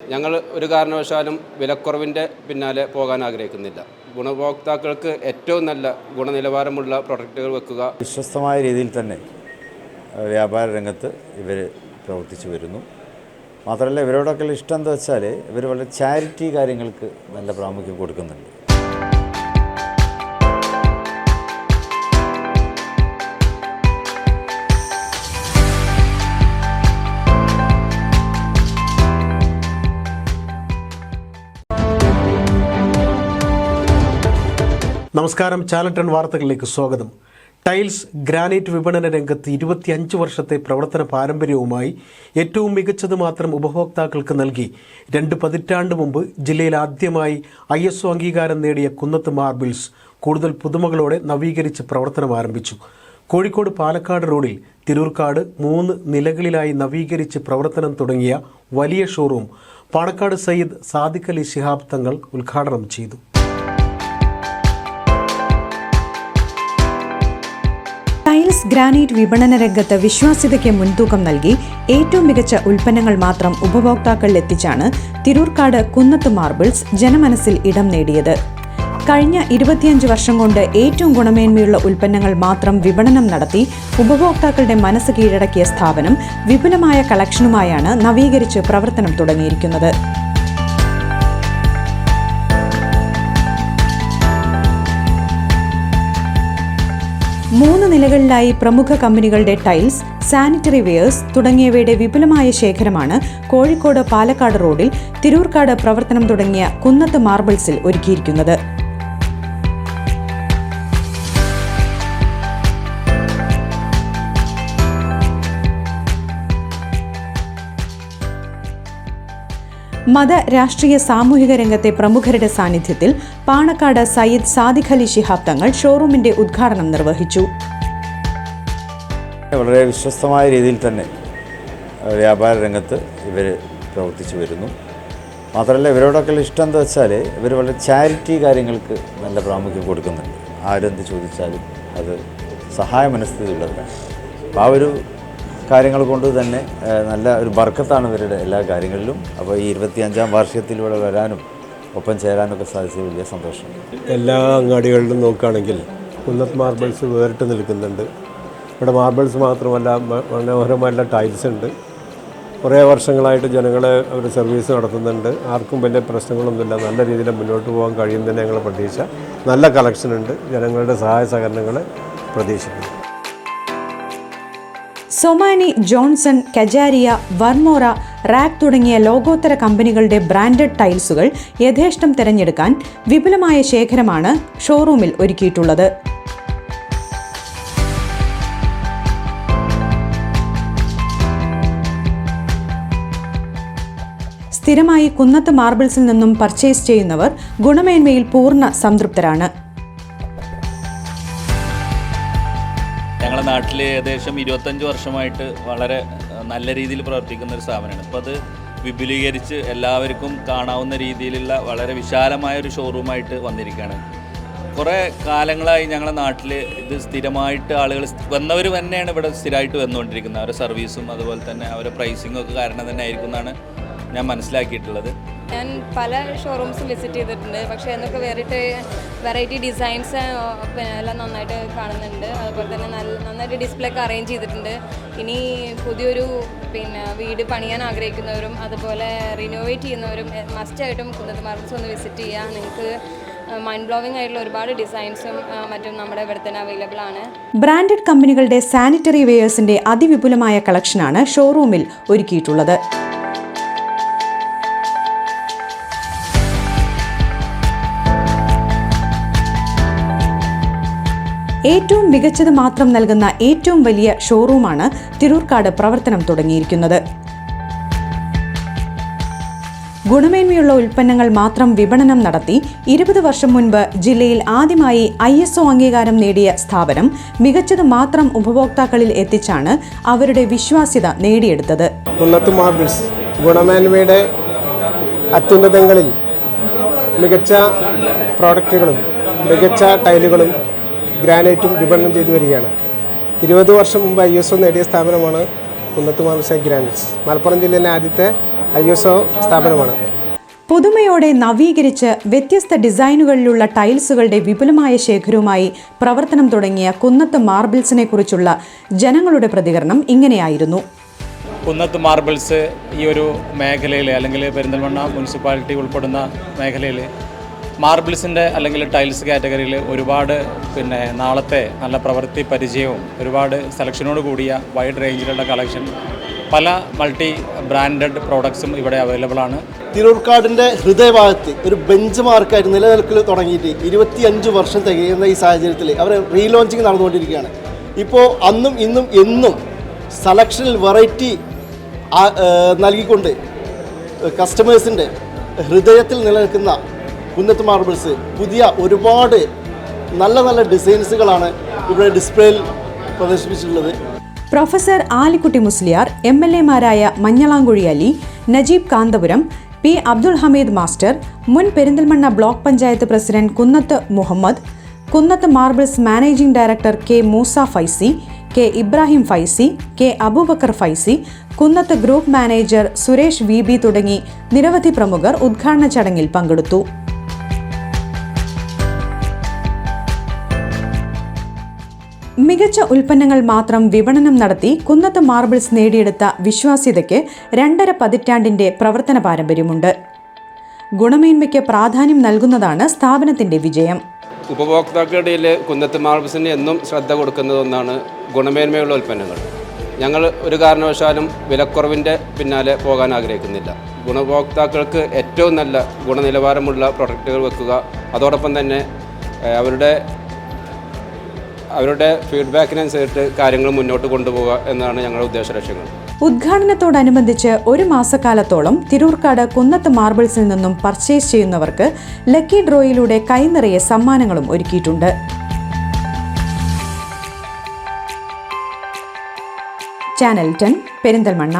ഞങ്ങൾ ഒരു കാരണവശാലും വിലക്കുറവിന്റെ പിന്നാലെ പോകാൻ ആഗ്രഹിക്കുന്നില്ല. ഗുണഭോക്താക്കൾക്ക് ഏറ്റവും നല്ല ഗുണനിലവാരമുള്ള പ്രൊഡക്റ്റുകൾ വെക്കുക. വിശ്വസ്തമായ രീതിയിൽ തന്നെ വ്യാപാര രംഗത്ത് ഇവർ പ്രവർത്തിച്ചു വരുന്നു. മാത്രമല്ല ഇവരോടൊക്കെ ഇഷ്ടം എന്താ വെച്ചാൽ ഇവർ വളരെ ചാരിറ്റി കാര്യങ്ങൾക്ക് നല്ല പ്രാമുഖ്യം കൊടുക്കുന്നുണ്ട്. നമസ്കാരം. ചാലട്ടൺ വാർത്തകളിലേക്ക് സ്വാഗതം. ടൈൽസ് ഗ്രാനൈറ്റ് വിപണന രംഗത്ത് ഇരുപത്തിയഞ്ച് വർഷത്തെ പ്രവർത്തന പാരമ്പര്യവുമായി ഏറ്റവും മികച്ചത് മാത്രം ഉപഭോക്താക്കൾക്ക് നൽകി. രണ്ട് പതിറ്റാണ്ട് മുമ്പ് ജില്ലയിൽ ആദ്യമായി ഐ എസ് ഒ അംഗീകാരം നേടിയ കുന്നത്ത് മാർബിൾസ് കൂടുതൽ പുതുമകളോടെ നവീകരിച്ച് പ്രവർത്തനം ആരംഭിച്ചു. കോഴിക്കോട് പാലക്കാട് റോഡിൽ തിരൂർക്കാട് മൂന്ന് നിലകളിലായി നവീകരിച്ച് പ്രവർത്തനം തുടങ്ങിയ വലിയ ഷോറൂം പാണക്കാട് സയ്യിദ് സാദിഖ് അലി ശിഹാബ് തങ്ങൾ ഉദ്ഘാടനം ചെയ്തു. ടൈൽസ് ഗ്രാനൈറ്റ് വിപണന രംഗത്ത് വിശ്വാസ്യതയ്ക്ക് മുൻതൂക്കം നൽകി ഏറ്റവും മികച്ച ഉൽപ്പന്നങ്ങൾ മാത്രം ഉപഭോക്താക്കളിൽ എത്തിച്ചാണ് തിരൂർക്കാട് കുന്നത്ത് മാർബിൾസ് ജനമനസ്സിൽ ഇടം നേടിയത്. കഴിഞ്ഞ ഇരുപത്തിയഞ്ച് വർഷം കൊണ്ട് ഏറ്റവും ഗുണമേന്മയുള്ള ഉൽപ്പന്നങ്ങൾ മാത്രം വിപണനം നടത്തി ഉപഭോക്താക്കളുടെ മനസ്സ് കീഴടക്കിയ സ്ഥാപനം വിപുലമായ കളക്ഷനുമായാണ് നവീകരിച്ച് പ്രവർത്തനം തുടങ്ങിയിരിക്കുന്നത്. മൂന്ന് നിലകളിലായി പ്രമുഖ കമ്പനികളുടെ ടൈൽസ് സാനിറ്ററി വെയേഴ്സ് തുടങ്ങിയവയുടെ വിപുലമായ ശേഖരമാണ് കോഴിക്കോട് പാലക്കാട് റോഡിൽ തിരൂർക്കാട് പ്രവർത്തനം തുടങ്ങിയ കുന്നത്ത് മാർബിൾസിൽ ഒരുക്കിയിരിക്കുന്നത്. മത രാഷ്ട്രീയ സാമൂഹിക രംഗത്തെ പ്രമുഖരുടെ സാന്നിധ്യത്തിൽ പാണക്കാട് സയ്യിദ് സാദിഖ് അലി ശിഹാബ് തങ്ങൾ ഷോറൂമിന്റെ ഉദ്ഘാടനം നിർവഹിച്ചു. വളരെ വിശ്വസ്തമായ രീതിയിൽ തന്നെ വ്യാപാര രംഗത്ത് ഇവർ പ്രവർത്തിച്ചു വരുന്നു. മാത്രമല്ല ഇവരോടൊക്കെ ഇഷ്ടം എന്താ വെച്ചാൽ ഇവർ വളരെ ചാരിറ്റി കാര്യങ്ങൾക്ക് നല്ല പ്രാമുഖ്യം കൊടുക്കുന്നുണ്ട്. ആരെന്ത് ചോദിച്ചാലും അത് സഹായ മനസ്ഥിതിയുള്ളവരാണ്. അപ്പോൾ ആ ഒരു കാര്യങ്ങൾ കൊണ്ട് തന്നെ നല്ല ഒരു ബർക്കത്താണ് ഇവരുടെ എല്ലാ കാര്യങ്ങളിലും. അപ്പോൾ ഈ ഇരുപത്തിയഞ്ചാം വാർഷികത്തിൽ ഇവിടെ വരാനും ഒപ്പം ചേരാനൊക്കെ സാധിച്ചത് വലിയ സന്തോഷം. എല്ലാ അങ്ങാടികളിലും നോക്കുകയാണെങ്കിൽ കുന്നത്ത് മാർബിൾസ് വേറിട്ട് നിൽക്കുന്നുണ്ട്. ഇവിടെ മാർബിൾസ് മാത്രമല്ല മനോഹരമായുള്ള ടൈൽസ് ഉണ്ട്. കുറേ വർഷങ്ങളായിട്ട് ജനങ്ങളെ അവർ സർവീസ് നടത്തുന്നുണ്ട്. ആർക്കും വലിയ പ്രശ്നങ്ങളൊന്നുമില്ല. നല്ല രീതിയിൽ മുന്നോട്ട് പോകാൻ കഴിയുന്നതിന് ഞങ്ങൾ പ്രതീക്ഷ. നല്ല കളക്ഷൻ ഉണ്ട്. ജനങ്ങളുടെ സഹായ സഹകരണങ്ങൾ പ്രതീക്ഷിക്കുന്നു. സൊമാനി ജോൺസൺ കജാരിയ വർമോറ റാക്ക് തുടങ്ങിയ ലോകോത്തര കമ്പനികളുടെ ബ്രാൻഡഡ് ടൈൽസുകൾ യഥേഷ്ടം തിരഞ്ഞെടുക്കാൻ വിപുലമായ ശേഖരമാണ് ഷോറൂമിൽ ഒരുക്കിയിട്ടുള്ളത്. സ്ഥിരമായി കുന്നത്ത് മാർബിൾസിൽ നിന്നും പർച്ചേസ് ചെയ്യുന്നവർ ഗുണമേന്മയിൽ പൂർണ സംതൃപ്തരാണ്. ഞങ്ങളുടെ നാട്ടിൽ ഏകദേശം ഇരുപത്തഞ്ച് വർഷമായിട്ട് വളരെ നല്ല രീതിയിൽ പ്രവർത്തിക്കുന്ന ഒരു സ്ഥാപനമാണ്. അപ്പോൾ അത് വിപുലീകരിച്ച് എല്ലാവർക്കും കാണാവുന്ന രീതിയിലുള്ള വളരെ വിശാലമായ ഒരു ഷോറൂമായിട്ട് വന്നിരിക്കുകയാണ്. കുറേ കാലങ്ങളായി ഞങ്ങളുടെ നാട്ടിൽ ഇത് സ്ഥിരമായിട്ട് ആളുകൾ വന്നവർ തന്നെയാണ് ഇവിടെ സ്ഥിരമായിട്ട് വന്നുകൊണ്ടിരിക്കുന്നത്. അവരുടെ സർവീസും അതുപോലെ തന്നെ അവരുടെ പ്രൈസിങ്ങും ഒക്കെ കാരണം തന്നെ ആയിരിക്കും എന്നാണ് ഞാൻ മനസ്സിലാക്കിയിട്ടുള്ളത്. ഞാൻ പല ഷോറൂംസും വിസിറ്റ് ചെയ്തിട്ടുണ്ട്. പക്ഷേ എന്നൊക്കെ വേറിട്ട് വെറൈറ്റി ഡിസൈൻസ് പിന്നെ എല്ലാം നന്നായിട്ട് കാണുന്നുണ്ട്. അതുപോലെ തന്നെ നല്ല നന്നായിട്ട് ഡിസ്പ്ലേ ഒക്കെ അറേഞ്ച് ചെയ്തിട്ടുണ്ട്. ഇനി പുതിയൊരു പിന്നെ വീട് പണിയാൻ ആഗ്രഹിക്കുന്നവരും അതുപോലെ റിനോവേറ്റ് ചെയ്യുന്നവരും മസ്റ്റായിട്ടും കുന്നത്ത് മാർബിൾസ് ഒന്ന് വിസിറ്റ് ചെയ്യുക നിങ്ങൾക്ക് മൈൻഡ് ബ്ലോവിംഗ് ആയിട്ടുള്ള ഒരുപാട് ഡിസൈൻസും മറ്റും നമ്മുടെ ഇവിടെ തന്നെ അവൈലബിൾ ആണ്. ബ്രാൻഡഡ് കമ്പനികളുടെ സാനിറ്ററി വെയേഴ്സിന്റെ അതിവിപുലമായ കളക്ഷനാണ് ഷോറൂമിൽ ഒരുക്കിയിട്ടുള്ളത്. ഏറ്റവും മികച്ചത് മാത്രം നൽകുന്ന ഏറ്റവും വലിയ ഷോറൂമാണ് തിരൂർക്കാട് പ്രവർത്തനം തുടങ്ങിയിരിക്കുന്നത്. ഗുണമേന്മയുള്ള ഉൽപ്പന്നങ്ങൾ മാത്രം വിപണനം നടത്തി ഇരുപത് വർഷം മുൻപ് ജില്ലയിൽ ആദ്യമായി ഐ എസ് ഒ അംഗീകാരം നേടിയ സ്ഥാപനം മികച്ചത് മാത്രം ഉപഭോക്താക്കളിൽ എത്തിച്ചാണ് അവരുടെ വിശ്വാസ്യത നേടിയെടുത്തത്. ഗുണമേന്മയുടെ അത്യുന്നതങ്ങളിൽ മികച്ച പ്രോഡക്റ്റുകളും മികച്ച ടൈലുകളും ഗ്രാനൈറ്റും വിപണനം ചെയ്തു വരികയാണ്. ഇരുപത് വർഷം മുമ്പ് ഐ എസ് ഒ നേടിയ സ്ഥാപനമാണ് Kunnath marbles and granites. Malappuram ജില്ലയിലെ ആദ്യത്തെ ഐ എസ് ഒ സ്ഥാപനമാണ്. പുതുമയോടെ നവീകരിച്ച് വ്യത്യസ്ത ഡിസൈനുകളിലുള്ള ടൈൽസുകളുടെ വിപുലമായ ശേഖരവുമായി പ്രവർത്തനം തുടങ്ങിയ കുന്നത്ത് മാർബിൾസിനെ കുറിച്ചുള്ള ജനങ്ങളുടെ പ്രതികരണം ഇങ്ങനെയായിരുന്നു. കുന്നത്ത് മാർബിൾസ് ഈ ഒരു മേഖലയിൽ അല്ലെങ്കിൽ പെരിന്തൽമണ്ണ മുനിസിപ്പാലിറ്റി ഉൾപ്പെടുന്ന മേഖലയിൽ മാർബിൾസിന്റെ അല്ലെങ്കിൽ ടൈൽസ് കാറ്റഗറിയിൽ ഒരുപാട് പിന്നെ നാളത്തെ നല്ല പ്രവൃത്തി പരിചയവും ഒരുപാട് സെലക്ഷനോട് കൂടിയ വൈഡ് റേഞ്ചിലുള്ള കളക്ഷൻ പല മൾട്ടി ബ്രാൻഡഡ് പ്രോഡക്ട്സും ഇവിടെ അവൈലബിൾ ആണ്. തിരൂർക്കാടിന്റെ ഹൃദയഭാഗത്ത് ഒരു ബെഞ്ച് മാർക്കായിട്ട് നിലനിൽക്കൽ തുടങ്ങിയിട്ട് ഇരുപത്തിയഞ്ച് വർഷം തികയുന്ന ഈ സാഹചര്യത്തിൽ അവർ റീലോഞ്ചിങ് നടന്നുകൊണ്ടിരിക്കുകയാണ്. ഇപ്പോൾ അന്നും ഇന്നും എന്നും സെലക്ഷനിൽ വെറൈറ്റി നൽകിക്കൊണ്ട് കസ്റ്റമേഴ്സിന്റെ ഹൃദയത്തിൽ നിലനിൽക്കുന്ന കുന്നത്ത് മാർബിൾസ് പുതിയ ഒരുപാട് നല്ല നല്ല ഡിസൈൻസുകളാണ് ഇവിടെ ഡിസ്പ്ലേയിൽ പ്രദർശിപ്പിച്ചിട്ടുള്ളത്. Professor Alikutty Musliyar M L എമാരായ Manjalamkuzhi Ali Najeeb Kanthapuram P Abdul Hameed master മുൻ Perinthalmanna block panchayat president Kunnath Muhammad Kunnath marbles managing director K Moosa Faizy K Ibrahim Faizy K Abubakar Faizy Kunnath group manager Suresh V തുടങ്ങി നിരവധി പ്രമുഖർ ഉദ്ഘാടന ചടങ്ങിൽ പങ്കെടുത്തു. മികച്ച ഉൽപ്പന്നങ്ങൾ മാത്രം വിപണനം നടത്തി കുന്നത്ത് മാർബിൾസ് നേടിയെടുത്ത വിശ്വാസ്യതയ്ക്ക് രണ്ടര പതിറ്റാണ്ടിന്റെ പ്രവർത്തന പാരമ്പര്യമുണ്ട്. ഗുണമേന്മയ്ക്ക് പ്രാധാന്യം നൽകുന്നതാണ് സ്ഥാപനത്തിന്റെ വിജയം. ഉപഭോക്താക്കളുടെ ഇടയിൽ കുന്നത്ത് മാർബിൾസിന് എന്നും ശ്രദ്ധ കൊടുക്കുന്നത് ഒന്നാണ് ഗുണമേന്മയുള്ള ഉൽപ്പന്നങ്ങൾ. ഞങ്ങൾ ഒരു കാരണവശാലും വിലക്കുറവിന്റെ പിന്നാലെ പോകാൻ ആഗ്രഹിക്കുന്നില്ല. ഗുണഭോക്താക്കൾക്ക് ഏറ്റവും നല്ല ഗുണനിലവാരമുള്ള പ്രൊഡക്റ്റുകൾ വെക്കുക അതോടൊപ്പം തന്നെ അവരുടെ അവരുടെ ഫീഡ്ബാക്കിനനുസരിച്ചിട്ട് കാര്യങ്ങൾ മുന്നോട്ട് കൊണ്ടുപോകുക എന്നാണ് ഞങ്ങളുടെ ഉദ്ദേശ ലക്ഷ്യങ്ങൾ. ഉദ്ഘാടനത്തോടനുബന്ധിച്ച് ഒരു മാസക്കാലത്തോളം തിരൂർക്കാട് കുന്നത്ത് മാർബിൾസിൽ നിന്നും പർച്ചേസ് ചെയ്യുന്നവർക്ക് ലക്കി ഡ്രോയിലൂടെ കൈനിറയെ സമ്മാനങ്ങളും ഒരുക്കിയിട്ടുണ്ട്. Channel ten Perinthalmanna.